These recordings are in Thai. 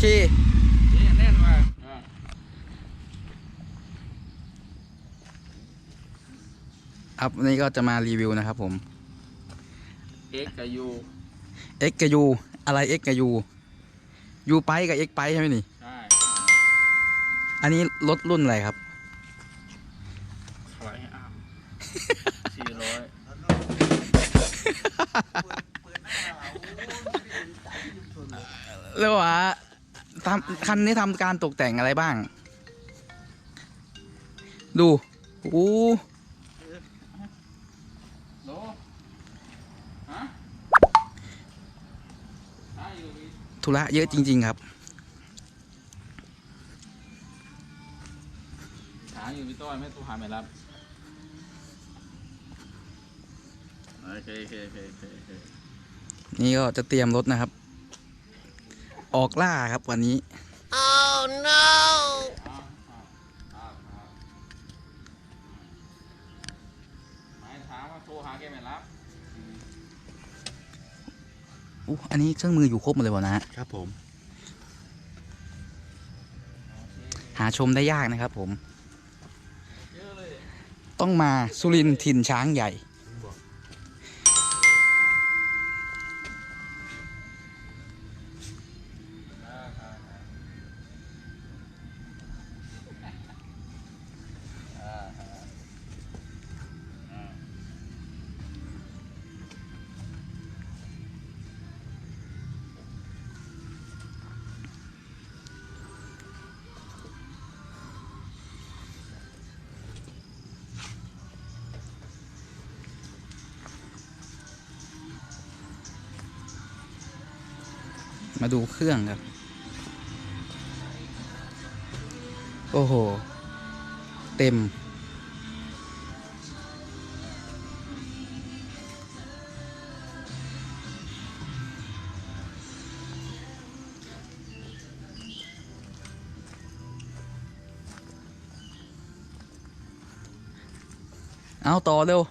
โอเคนี่แน่นมากอ่าครับวันนี้ก็จะมารีวิวนะครับผมเอ็กกับยู X กับ U อะไร X กับ U U ไปกับ X ไปใช่ไหมนี่ ใช่อันนี้รถรุ่นอะไรครับถอยให้อ้ามสี่ร้อยแล้วว่า ทำคันนี้ทำการตกแต่งอะไรบ้าง ดูโอ้โลฮะหาอยู่พี่ธุระเยอะจริง ๆ ครับหาอยู่พี่ต้อยไม่ตู้หาไม่รับโอเคโอเคโอเคโอเคโอเคนี่ก็จะเตรียมรถนะครับ ออกล่าครับวันนี้อ้าวอ้าวอ้าวอ้าวหมายถามว่าโทรหาแกไม่รับอู้อันนี้เครื่องมืออยู่ครบหมดเลยวะนะครับผม หาชมได้ยากนะครับผมเยอะเลยต้องมาสุรินทร์ถิ่นช้างใหญ่ มาดูเครื่องครับ โอ้โห เต็ม เอาต่อเร็ว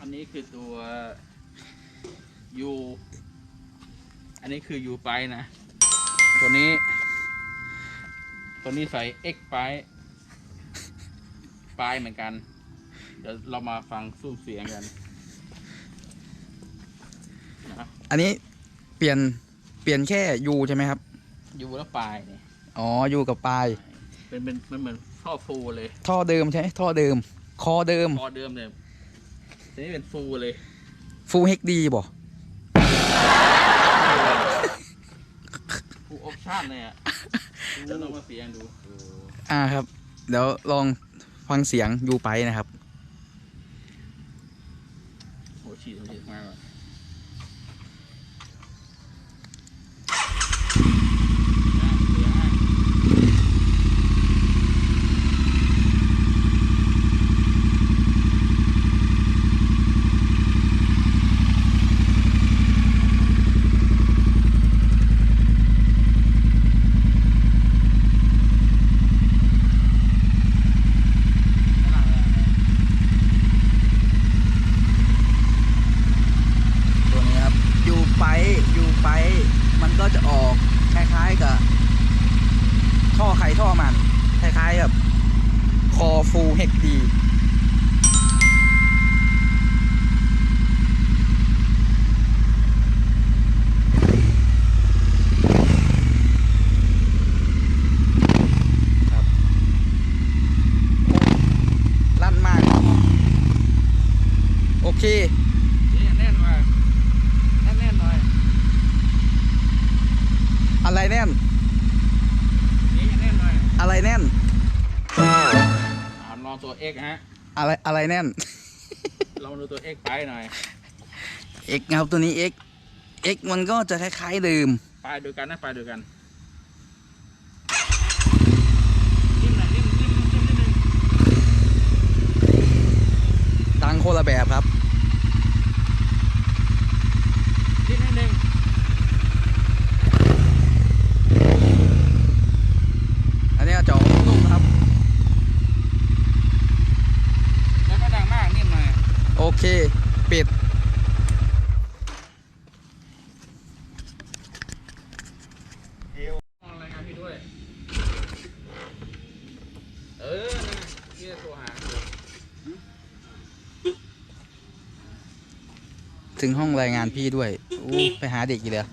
อันนี้คือตัวยู นนี้คือยูไปนะ ตัวนี้ ตัวนี้ใส่ X ไปไปเหมือนกัน เดี๋ยวเรามาฟังสู้เสียงกันนะอันนี้เปลี่ยนเปลี่ยนแค่ยูใช่ไหมครับยูแล้วปลายเนี่ยอ๋อยูกับปลายเป็นเป็นมันเหมือนท่อฟูเลย ท่อเดิมใช่ไหมท่อเดิม คอเดิมพอเดิมเลยทีนี้เป็นฟูเลย ฟูเฮกดีบ่ ฟูออปชั่นเลยอะเดี๋ยวเรามาเสียงดู อ่าครับ เดี๋ยวลองฟังเสียงยูไปนะครับ โหฉีดโหฉีดมากเลยอะเสียงอะ ตัวนี้ครับยูไปยูไปมันก็จะออกคล้ายๆกับ ท่อไขท่อมัน ค ล้ายๆกับคอฟูเฮกดีครับลั่นมากครับโอเคนี่แน่นมากแน่นแน่นหน่อย อะไรแน่นนี่ องตัว X ฮะ อะไรอะไรแน่น ลองดูตัว X ไปหน่อย X ครับตัวนี้ X X มันก็จะคล้ายๆเดิมไปดูกันนะไปดูกันนิ่มหน่อยนิ่มนิ่มนิ่มนิดนึงดังคนละแบบครับ ปิดรายงานพี่ด้วยเออนั่นน่ะพี่จะโทรหาถึงห้องรายงานพี่ด้วยอู้ไปหาเด็กอีกเลย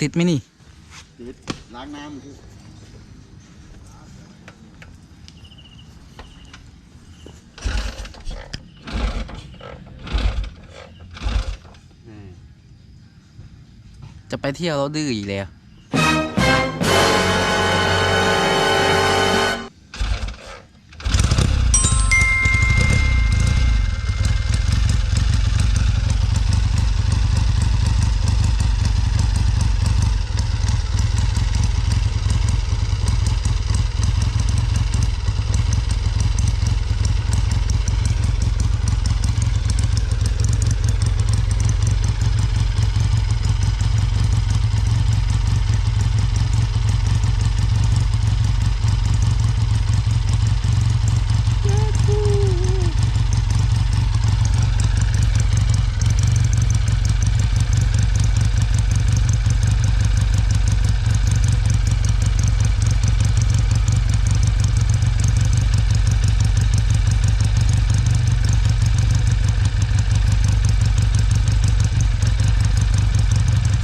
ติดไหมนี่ ติด ล้างน้ำคือนี่จะไปเที่ยวแล้วดื้ออีกแล้ว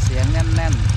เสียงแน่นๆ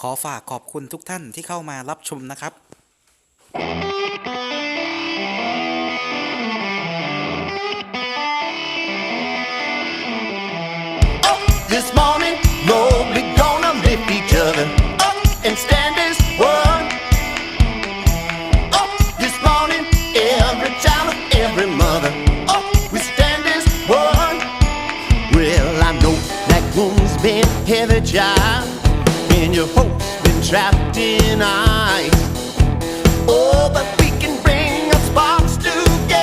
ขอ ฝากขอบคุณทุกท่านที่เข้ามารับชมนะครับ trapped in ice.